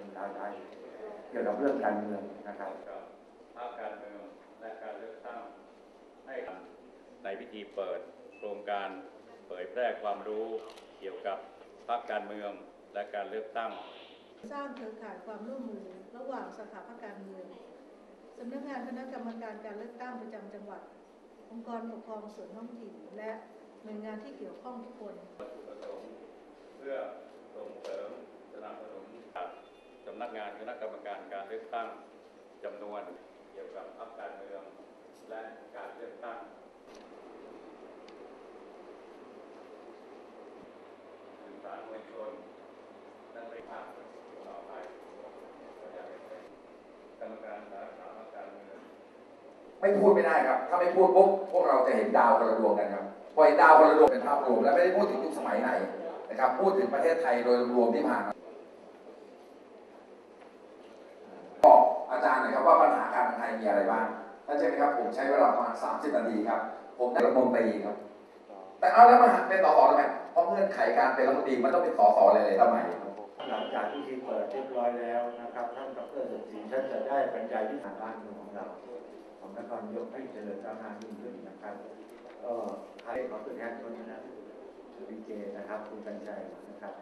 เป็นท้าทายเกี่ยวกับเรื่องการเมืองนะครับกับภาคการเมืองและการเลือกตั้งให้ในพิธีเปิดโครงการเผยแพร่ความรู้เกี่ยวกับภาคการเมืองและการเลือกตั้ง สร้างเครือข่ายความร่วมมือระหว่างสถาบันการเมืองสำนักงานคณะกรรมการการเลือกตั้งประจำจังหวัด องค์กรปกครองส่วนท้องถิ่นและหน่วยงานที่เกี่ยวข้องทุกคน วัตถุประสงค์เพื่อส่งเสริมสนับสนุนจากสำนักงานคณะกรรมการการเลือกตั้งจำนวนเกี่ยวกับพรรคการเมืองและการเลือกตั้งสื่อสารมวลชนนั่นเป็นภาพต่อไปกรรมการสาขาพรรคการเมืองไม่พูดไม่ได้ครับ ถ้าไม่พูดปุ๊บพวกเราจะเห็นดาวคนละดวงกันครับปล่อยดาวคนละดวงเป็นภาพรวม และไม่ได้พูดถึงยุคสมัยไหนนะครับ พูดถึงประเทศไทยโดยรวมที่ผ่านมาบอกอาจารย์ห น่อยครับว่าปัญหาการเมืองไทยมีอะไรบ้างถ้าใช่ไหมครับผมใช้เวลาประมาณ 30 นาทีครับ ผมได้รัฐมนตรีครับ แต่เอาแล้วมาหันเป็นสสทำไมเพราะเงื่อนไขการเป็นรัฐมนตรีมันต้องเป็นสสเลยเลยทำไมหลังจากที่ทีเปิดเรียบร้อยแล้วนะครับท่านดรสนศรีท่านจะได้บรรยายวิถีบ้านเมืองของเราของนครนายกให้เจริญก้าวหน้ายิ่งขึ้นนะครับก็ให้ขอตัวแทนคนนะวีเจนะครับคุณกัญชัยนะครับ